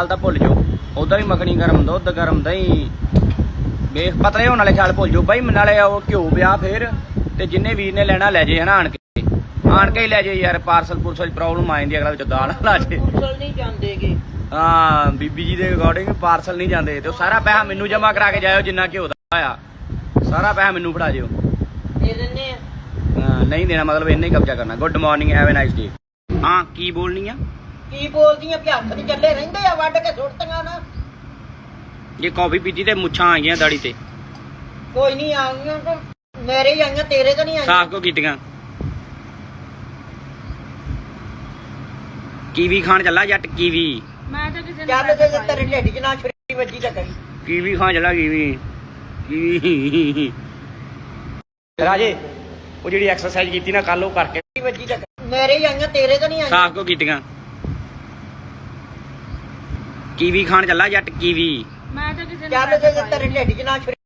ਖਿਆਲ ਤਾਂ ਭੁੱਲ ਜਾਓ। ਉਧਰ ਵੀ ਮੱਖਣੀ ਗਰਮ ਦੁੱਧ ਗਰਮ ਦਹੀਂ। ਵੇਖ ਪਤਲੇ ਹੋਣ ਵਾਲੇ ਖਿਆਲ ਭੁੱਲ ਜਾਓ ਬਾਈ ਨਾਲੇ ਉਹ ਘਿਓ ਵਿਆਹ ਫੇਰ ਤੇ ਜਿੰਨੇ ਵੀਰ ਨੇ ਲੈਣਾ ਲੈ ਜੇ ਹਨਾ ਆਣ ਕੇ। ਆਣ ਕੇ ਹੀ ਲੈ ਜੇ ਯਾਰ ਪਾਰਸਲ ਪੁਰਸਲ ਪ੍ਰੋਬਲਮ ਆ ਜਾਂਦੀ ਅਗਲਾ ਵਿੱਚ ਗਾਲ ਲਾ ਜੇ ਪੁਰਸਲ ਨਹੀਂ ਜਾਂਦੇਗੇ। ਹਾਂ ਬੀਬੀ ਜੀ ਦੇ ਅਕੋਰਡਿੰਗ ਪਾਰਸਲ ਨਹੀਂ ਜਾਂਦੇ ਤੇ ਉਹ ਸਾਰਾ ਪੈਸਾ ਮੈਨੂੰ ਜਮ੍ਹਾਂ ਕਰਾ ਕੇ ਜਾਇਓ ਜਿੰਨਾ ਘਿਓ ਦਾ ਆ ਸਾਰਾ ਪੈਸਾ ਮੈਨੂੰ ਫੜਾ ਜਿਓ ਦੇ ਦਿੰਨੇ ਆ। ਨਹੀਂ ਦੇਣਾ ਮਤਲਬ ਇੰਨਾ ਹੀ ਕਬਜ਼ਾ ਕਰਨਾ। Good morning have a nice day ਹਾਂ ਕੀ ਬੋਲਣੀ ਆ? ਕੀ ਬੋਲਦੀਆਂ ਹੱਥ ਨਹੀਂ ਚੱਲੇ ਰਹਿੰਦੇ ਆ ਵੱਢ ਕੇ ਸੁੱਟਦੀਆਂ ਨਾ। ਜੇ ਕਾਫੀ ਪੀਤੀ ਤੇ ਮੁੱਛਾਂ ਆ ਗਈਆਂ ਦਾੜੀ ਤੇ। ਕੋਈ ਨਹੀਂ ਆਉਂਗੀਆਂ ਤਾਂ ਮੇਰੇ ਹੀ ਆਈਆਂ ਤੇਰੇ ਤਾਂ ਨਹੀਂ ਆਈਆਂ। ਸਾਫ਼ ਕੋ ਕੀਤੀਆਂ? ਕੀਵੀ ਖਾਣ ਚੱਲਾ ਜੱਟ ਕੀਵੀ। ਮੈਂ ਤਾਂ ਕਿਸੇ ਚੱਲ ਜੇ ਤੇਰੇ ਢਿੱਡ 'ਚ ਨਾ ਛੁਰੀ ਵੱਜੀ ਤਾਂ ਕਰੀ। ਕੀਵੀ ਖਾਣ ਚੱਲਾ ਕੀਵੀ। ਕੀਵੀ। ਰਾਜੇ ਉਹ ਜਿਹੜੀ ਐਕਸਰਸਾਈਜ਼ ਕੀਤੀ ਨਾ ਕੱਲ ਉਹ ਕਰਕੇ ਛੁਰੀ ਵੱਜੀ ਤਾਂ ਕਰੀ। ਮੇਰੇ ਹੀ ਆਈਆਂ ਤੇਰੇ ਤਾਂ ਨਹੀਂ ਆਈਆਂ। ਸਾਫ਼ ਕੋ ਕੀਤੀਆਂ? ਕੀਵੀ ਖਾਣ ਚੱਲਾ ਜੱਟ ਕੀਵੀ। ਮੈਂ ਤਾਂ ਕਿਸੇ ਚੱਲ ਜੇ ਤੇਰੇ ਢਿੱਡ 'ਚ ਨਾ ਛੁਰੀ